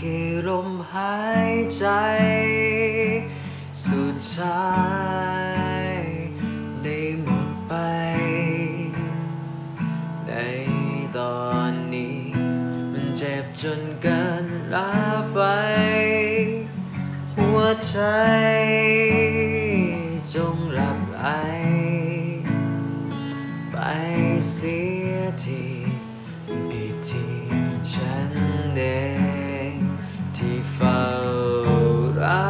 ให้ลมหายใจ สุดท้ายได้หมดไป ในตอนนี้ มันเจ็บจนเกินลาไฟ หัวใจ จงหลับไหลไปเสียที เฝ้ารั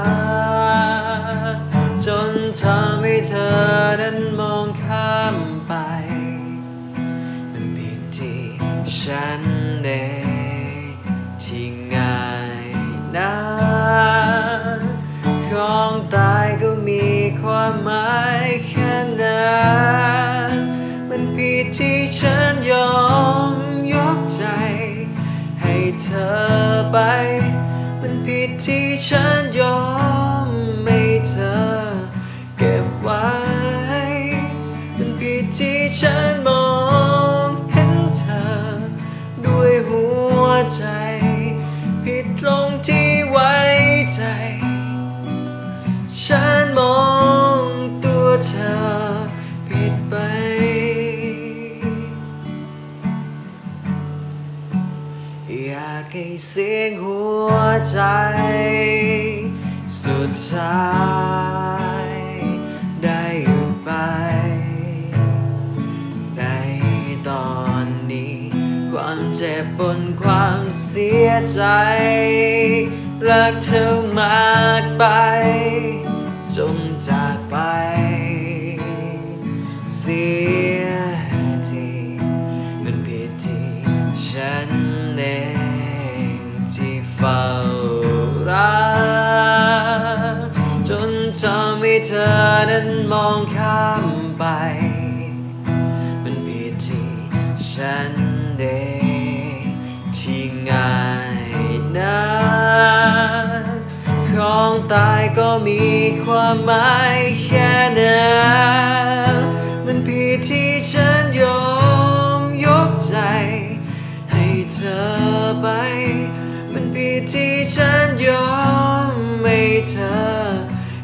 กจนทำให้เธอนั้นมองข้ามไป มันผิดที่ฉันเองที่ง่ายนะของตายก็มีความหมายแค่นั้นมันผิดที่ฉันยอมยกใจ ให้เธอไป ผิดที่ฉันยอมไม่เธอเก็บไว้เป็นผิดที่ฉันมองเห็นเธอ ด้วยหัวใจ ผิดตรงที่ไว้ใจ ฉันมองากให้เสียงหัวใจ สุดท้ายได้หยุดไป ในตอนนี้ ความเจ็บบนความเสียใจ รักเธอมากไป จงจากไป เฝ้ารักจนทำให้เธอนั้นมองข้ามไป มันผิดที่ฉันเองที่ง่ายนะของตายก็มีความหมายแค่นั้นมันผิดที่ฉันยอมยกใจ ให้เธอ ที่ฉันยอมให้เธอ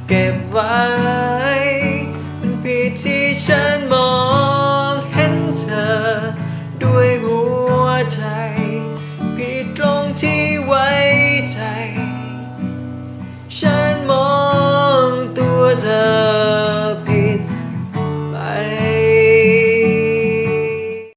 เก็บไว้มันผิดที่ฉันมองเห็นเธอ ด้วยหัวใจ ผิดตรงที่ไว้ใจ ฉันมองตัวเธอ